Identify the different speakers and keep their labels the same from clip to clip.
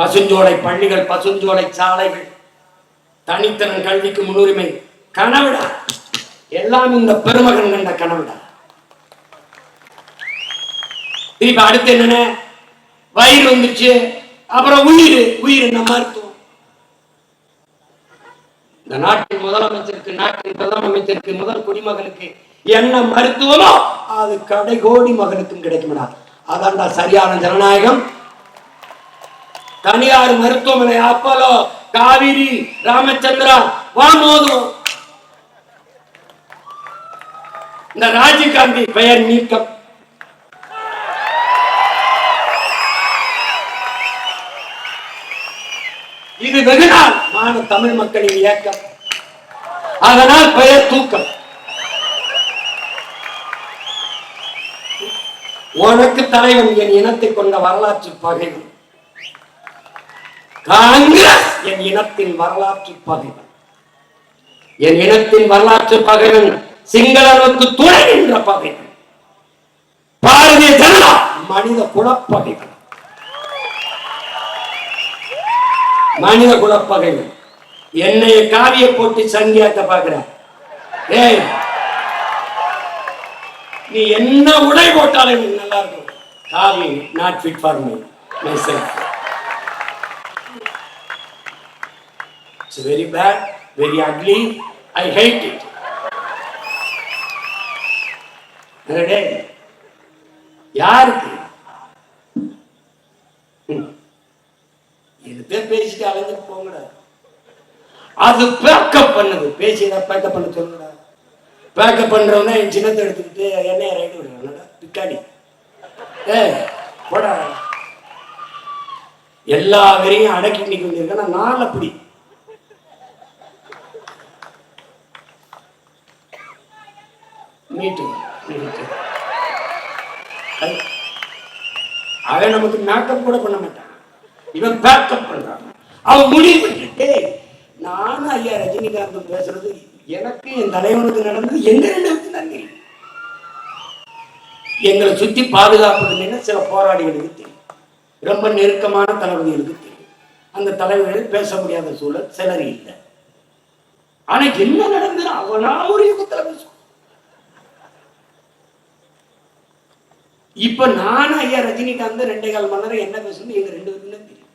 Speaker 1: பசுஞ்சோலை பள்ளிகள் பசுஞ்சோலை சாலைகள். தனித்தனன் கல்விக்கு முன்னுரிமை. கனவிடா. எல்லாம் இந்த பெருமகன் கண்ட கனவிடா. இப்ப அடுத்து என்னென்ன? வயிறு வந்துச்சு அப்புறம் உயிர். உயிர் என்ன மருத்துவம்? இந்த நாட்டின் முதலமைச்சருக்கு நாட்டின் பிரதம அமைச்சருக்கு முதல் குடிமகனுக்கு என்ன மருத்துவமோ அது கடைகோடி மகனுக்கும் கிடைக்கும்டா. அதான்டா சரியான ஜனநாயகம். தனியார் மருத்துவமனை அப்பலோ காவிரி ராமச்சந்திரா வா மோதுவோம் இந்த ராஜீவ்காந்தி பெயர் நீக்கம். இது வெகுநாள் மான தமிழ் மக்களின் இயக்கம். அதனால் பெயர் தூக்கம். உனக்கு தலைவன் என் இனத்தை கொண்ட வரலாற்று பகைவன். காங்கிரஸ்! என் இனத்தின் வரலாற்று பகைவன். என் இனத்தின் வரலாற்று பகைவன் சிங்களனுக்கு துணை நின்ற பகைவன். பாரதிய ஜனதா! மனித குலப்பகைவன். மனித குலப்பகைவன். என்னைய காவிய போட்டு சங்கியாக்க பாக்குற. ஏய் நீ என்ன உடை போட்டாலும் நல்லா இருக்கும். காவி not fit for me myself it's very bad very ugly I hate it யாருக்கு? இது பேர் பேசிட்டு அலைஞ்சிட்டு போங்கடா. அது பேக்கப் பண்ணுது. பேசி பேக்கப் பண்ண சொல்லுடா. பேக்கப் பண்றவன என் சின்னத்தை எடுத்துக்கிட்டு என்னைய ரைடு விடுறாங்கடா பிக்காடி ஏ போடா. எல்லா வெறியும் அடக்கி நிக்க வேண்டியிருக்கேன் நான் அப்படி மீட்டு அவன் நமக்கு மேக்கப் கூட பண்ண மாட்டான். இவன் பேக்கப் பண்றான். அவன் முடிவு பண்ணிட்டு நானும் ஐயா ரஜினிகாந்த் பேசுறது எனக்கு என் தலைவனுக்கு நடந்தது எங்க ரெண்டு நன்றி எங்களை சுத்தி பாதுகாப்பு சில போராளிகளுக்கு தெரியும். ரொம்ப நெருக்கமான தளபதிகளுக்கு தெரியும். அந்த தலைவர்கள் பேச முடியாத சூழல் சிலர் இல்லை. ஆனா என்ன நடந்தது அவனா ஒரு யுகத்துல இப்ப நானும் ஐயா ரஜினிகாந்த் ரெண்டே கால் மணி நேரம் என்ன பேசணும் எங்க ரெண்டு பேருக்கும் தெரியும்.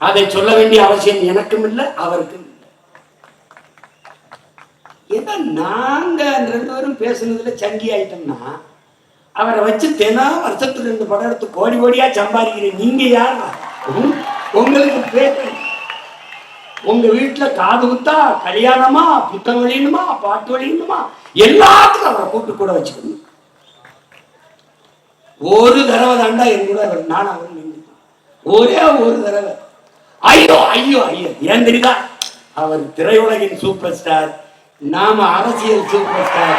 Speaker 1: அதை சொல்ல வேண்டிய அவசியம் எனக்கும் இல்லை அவருக்கும் ஏன்னா நாங்க ரெண்டு பேரும் பேசுனதுல சங்கி ஆயிட்டோம்னா அவரை வச்சு தினம் வருஷத்துக்கு ரெண்டு படம் எடுத்து கோடி கோடியா சம்பாதிக்கிறேன். நீங்க யார்? உங்களுக்கு பேரு உங்க வீட்டுல காது குத்தா கல்யாணமா புத்தகம் வெளியணுமா பாட்டு வெளியணுமா எல்லாத்துக்கும் அவரை கூட்டு கூட வச்சுக்கணும். ஒரு தடவை தாண்டா என் கூட அவர் நான் அவர் ஒரே ஒரு தடவை. ஐயோ ஐயோ ஐயோ. ஏன் தெரியுதா? அவர் திரையுலகின் சூப்பர் ஸ்டார் நாம அரசியல் சூப்பர் ஸ்டார்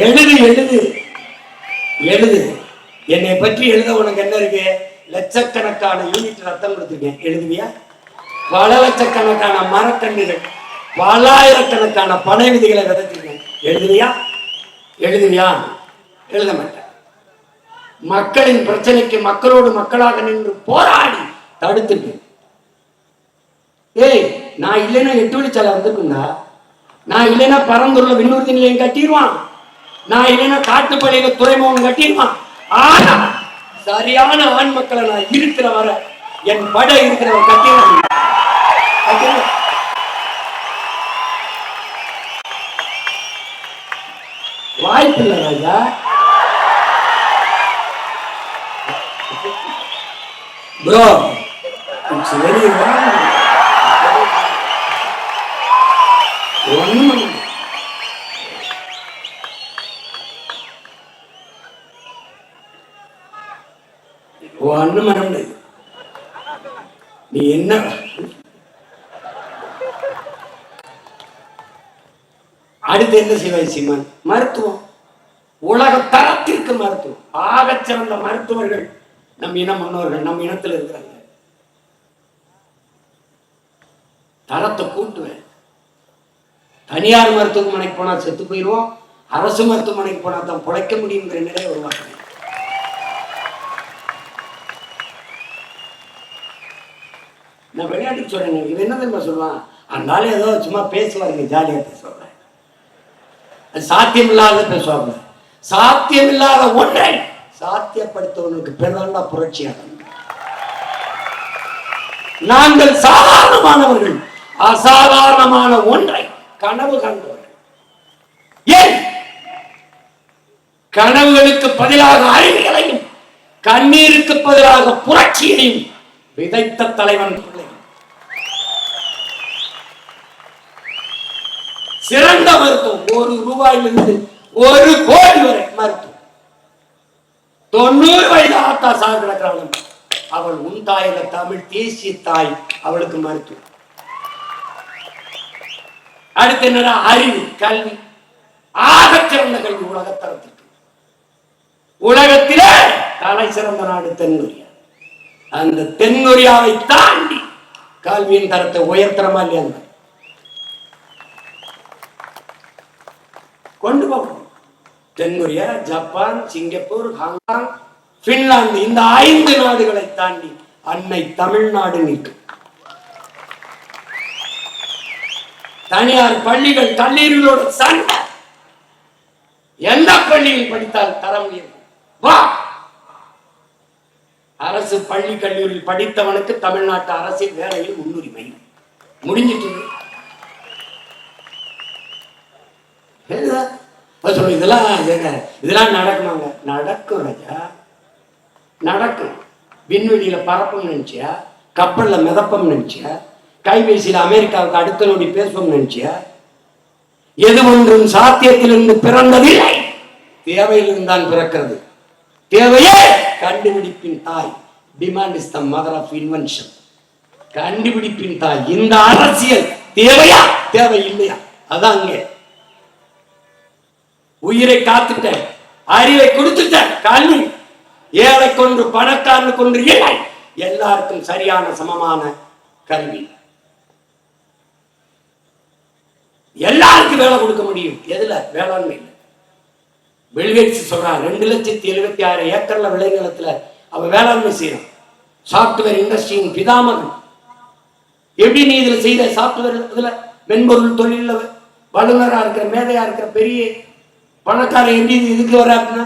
Speaker 1: எழுது எழுது. எழுது. என்னை பற்றி எழுத உனக்கு என்ன இருக்கு? லட்சக்கணக்கான யூனிட் ரத்தம் கொடுத்துருக்கேன். எழுதுவியா? பல லட்சக்கணக்கான மரக்கண்ணுகள் பலாயிரக்கணக்கான பனை விதிகளை விதைச்சிருக்கேன் எழுதுவியா? எழுதுவியா? எழுத மாட்டேன். மக்களின் பிரச்சனைக்கு மக்களோடு மக்களாக நின்று போராடி தடுத்துட்டேன் ஏய் நான் இல்லைன்னா எட்டு வழிச்சாலை வந்திருக்குண்டா நான் இல்லைன்னா பரந்துள்ள விண்ணூர்தி நிலையம் கட்டிடுவான். நான் இல்லைன்னா காட்டுப்பள்ளியில துறைமுகம் கட்டிடுவான் ஆனா சரியான ஆண் மக்களை நான் இருக்கிற வர என் பட இருக்கிறவன் கட்டிடுவான் வாய்ப்பு வாய்ப்பில்லை ராஜா. ப்ரோ இட்ஸ் வெரி ஒன்றும் பண்ண முடியாது நீ என்ன? அடுத்து என்ன செய்வாய் சீமான்? மருத்துவம். உலக தரத்திற்கு மருத்துவம். ஆகச் சிறந்த மருத்துவர்கள் நம் இன முன்னோர்கள் நம் இனத்தில் இருக்கிறாங்க. தரத்தை கூட்டுவேன். தனியார் மருத்துவமனைக்கு போனா செத்து போயிடுவோம். அரசு மருத்துவமனைக்கு போனா தான் பிழைக்க முடியுங்கிற நிலை உருவாக்குவேன். நான் விளையாட்டுக்கு சொல்றேன். இது என்ன தெரியுமா சொல்லுவான்? அதனால ஏதோ சும்மா பேசுவாருங்க ஜாலியா பேசுவாங்க அது சாத்தியமில்லாத பேசுவாங்க சாத்தியமில்லாத ஒன்றை சாத்தியப்படுத்தவனுக்கு பெருதாண்டா புரட்சியாக நாங்கள் சாதாரணமானவர்கள். அசாதாரணமான ஒன்றை கனவு கண்டவர்கள். ஏன்? கனவுகளுக்கு பதிலாக அறிவியலையும் கண்ணீருக்கு பதிலாக புரட்சியையும் விதைத்த தலைவன் பிள்ளை சிறந்த மருத்துவம். ஒரு ரூபாயிலிருந்து ஒரு கோடி வரை மருத்துவம். தொண்ணூறு வயது ஆத்தா சார் கிடக்கிறாங்க. அவள் உன் தாயில தமிழ் தேசிய தாய். அவளுக்கு மருத்துவம். அடுத்து என்னடா? அறிவு கல்வி. ஆக சிறந்த கல்வி உலகத்தரத்திற்கு உலகத்திலே தலை சிறந்த நாடு தென்கொரியா. அந்த தென்கொரியாவை தாண்டி கல்வியின் தரத்தை உயர்த்தரமா இல்லையா? கொண்டு போகணும் தென்கொரியா ஜப்பான் சிங்கப்பூர் ஹாங்காங் பின்லாந்து இந்த ஐந்து நாடுகளை தாண்டி அன்னை தமிழ்நாடு நிற்கும் தனியார் பள்ளிகள் கல்லூரிகளோட சண்டை. எந்த பள்ளியில் படித்தால் தரம் முடியும் வா! அரசு பள்ளி கல்லூரியில் படித்தவனுக்கு தமிழ்நாட்டு அரசின் வேலையில் முன்னுரிமை. முடிஞ்சிட்டு ஏதா? இதெல்லாம் ஏங்க, இதெல்லாம் நடக்குமாங்க? நடக்கும் ராஜா. நடக்கும். விண்வெளியில பறப்போம் நினச்சியா? கப்பல்ல மிதப்பம் நினச்சியா? கைபேசியில் அமெரிக்காவுக்கு அடுத்த நொடி பேசுவோம் நினச்சியா? எது ஒன்றும் சாத்தியத்திலிருந்து பிறந்ததில்லை. தேவையிலிருந்து தான் பிறக்கிறது. தேவையே கண்டுபிடிப்பின் தாய். Demand is the mother of invention கண்டுபிடிப்பின் தாய். இந்த அரசியல் தேவையா? தேவை இல்லையா அதான் அங்கே உயிரை காத்துட்டேன் அறிவை கொடுத்துட்டேன் கல்வி ஏழை கொன்று பணக்காரனு கொன்று இல்லை. எல்லாருக்கும் சரியான சமமான கல்வி. எல்லாருக்கும் வேலை கொடுக்க முடியும். எதுல? வேளாண்மை பில்கேட்ஸ் சொல்றான் ரெண்டு லட்சத்தி எழுபத்தி ஆறு ஏக்கர்ல விளைநிலத்துல அவன் வேளாண்மை செய்யறான். சாப்ட்வேர் இண்டஸ்ட்ரியின் பிதாமகன். எப்படி நீ இதுல செய்த? சாப்ட்வேர் இதுல மென்பொருள் தொழில வல்லுநரா இருக்கிற மேதையா இருக்கிற பெரிய பணக்காரன் எப்படி இதுக்கு வர அப்படின்னா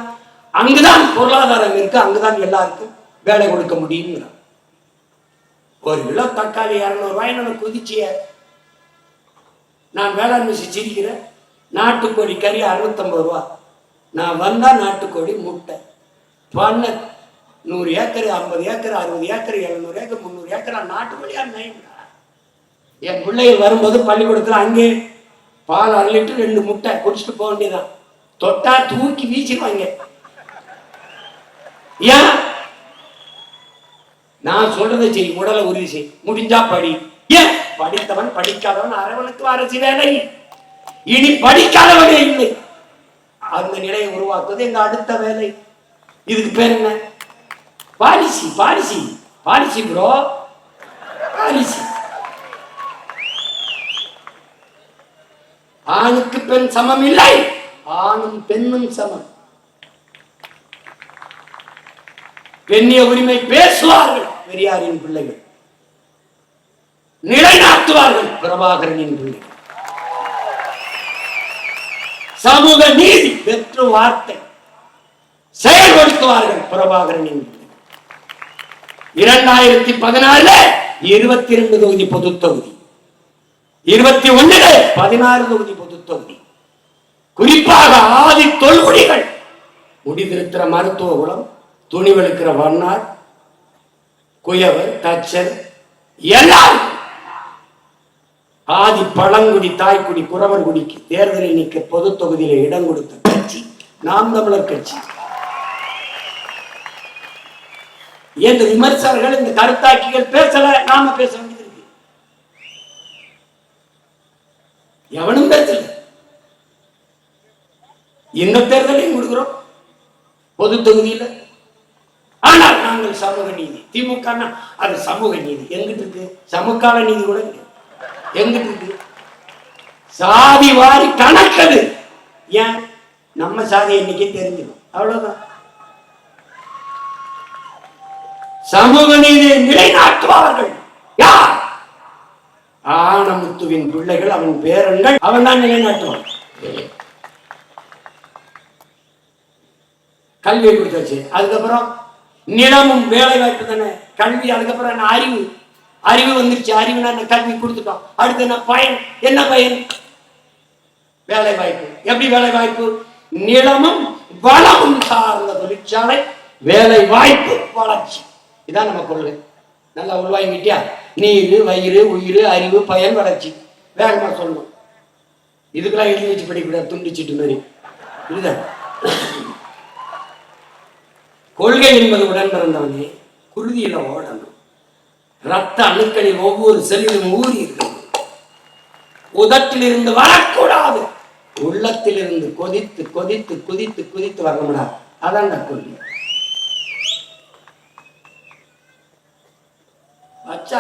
Speaker 1: அங்குதான் பொருளாதாரம் இருக்கு அங்குதான் எல்லாருக்கும் வேலை கொடுக்க முடியுங்கிறான் ஒரு கிலோ தக்காளி இரநூறு ரூபாய் நான் குதிச்சிய நான் வேளாண்மை சிரிக்கிறேன் நாட்டுக்கோழி கறி அறுபத்தம்பது ரூபா. நான் வந்தா நாட்டுக்கோழி முட்டை. பண்ண நூறு ஏக்கர் ஐம்பது ஏக்கர் அறுபது ஏக்கர் எழுநூறு ஏக்கர் முந்நூறு ஏக்கர் நாட்டுக்கோழியா நைங்களா என் பிள்ளைகள் வரும்போது பள்ளிக்கூடத்தில் அங்கே பால் அரை லிட்டர் ரெண்டு முட்டை குடிச்சிட்டு போக வேண்டியதான் தொட்டா தூக்கி வீச்சிருவாங்க ஏன்? நான் சொல்றதை சரி உடலை உறுதி செய். முடிஞ்சா படி. ஏன்? படித்தவன் படிக்காதவன் அரவனுக்கு அரசு வேலை இனி படிக்காதவனே இல்லை. அந்த நிலையை உருவாக்குவது எங்க அடுத்த வேலை. இதுக்கு பேர் என்ன? Policy policy policy bro policy ஆணுக்கு பெண் சமம் இல்லை ஆணும் பெண்ணும் சமம். பெண்ணிய உரிமை பேசுவார்கள் பெரியாரின் பிள்ளைகள். நிலைநாட்டுவார்கள் பிரபாகரனின் பிள்ளைகள். சமூக நீதி பெற்று வார்த்தை செயல்படுத்துவார்கள் பிரபாகரனின் பிள்ளைகள். இரண்டாயிரத்தி பதினாலுல இருபத்தி இரண்டு தொகுதி பொது தொகுதி. இருபத்தி ஒண்ணுல பதினாறு தொகுதி பொது தொகுதி. குறிப்பாக ஆதி தொல்குடிகள் முடிதிருக்கிற மருத்துவ குலம் துணி வெளுக்கிற வண்ணார் குயவர் தச்சர் எல்லாரும். ஆதி பழங்குடி தாய்க்குடி குறவர் குடிக்கு தேர்தலை நீக்க பொது தொகுதியில இடம் கொடுத்த கட்சி நாம் தமிழர் கட்சி. இந்த விமர்சகர்கள் இந்த கருத்தாக்கிகள் பேசல நாம பேச வேண்டியது எவனும் பேசல. இந்த தேர்தலையும் கொடுக்குறோம் பொது தொகுதியில. ஆனால் நாங்கள் சமூக நீதி திமுக அது சமூக நீதி. எங்கிட்டு இருக்கு? சமகால நீதி கூட இருக்கு எங்கிட்டு இருக்கு? சாதி வாரி கணக்கது ஏன்? நம்ம சாதி இன்னைக்கு தெரிஞ்சிடும். அவ்வளவுதான். சமூக நீதியை நிலைநாட்டுவார்கள் யார்? ஆனமுத்துவின் பிள்ளைகள் அவன் பேரன்கள் அவன் தான் நிலைநாட்டுவான். கல்வியை கொடுத்தாச்சு அதுக்கப்புறம் நிலமும் வேலை வாய்ப்பு தானே? கல்வி அதுக்கப்புறம் என்ன அறிவு? அறிவு வந்துருச்சு. அறிவுனா என்ன? கல்வி கொடுத்துட்டோம். அடுத்து என்ன? பயன். என்ன பயன்? வேலை வாய்ப்பு எப்படி வேலை வாய்ப்பு நிலமும் வளமும் சார்ந்த தொழிற்சாலை வேலை வாய்ப்பு வளர்ச்சி. இதான் நம்ம கொள்ளு நல்லா உள்வாங்கிட்டியா நீர் வயிறு உயிர் அறிவு பயன் வளர்ச்சி. வேகமா சொல்லணும். இதுக்கெல்லாம் எழுதி வச்சு படிக்கூடாது துண்டிச்சிட்டு மாதிரி. இதுதான் கொள்கை என்பது உடன் பிறந்தவனே குருதியில ஓடணும். ரத்த அணுக்களில் ஒவ்வொரு செல்லிலும் ஊறி இருக்கணும் உதட்டிலிருந்து வரக்கூடாது. உள்ளத்திலிருந்து கொதித்து கொதித்து குதித்து குதித்து வரணும்டா அதான் கொள்கை. வச்ச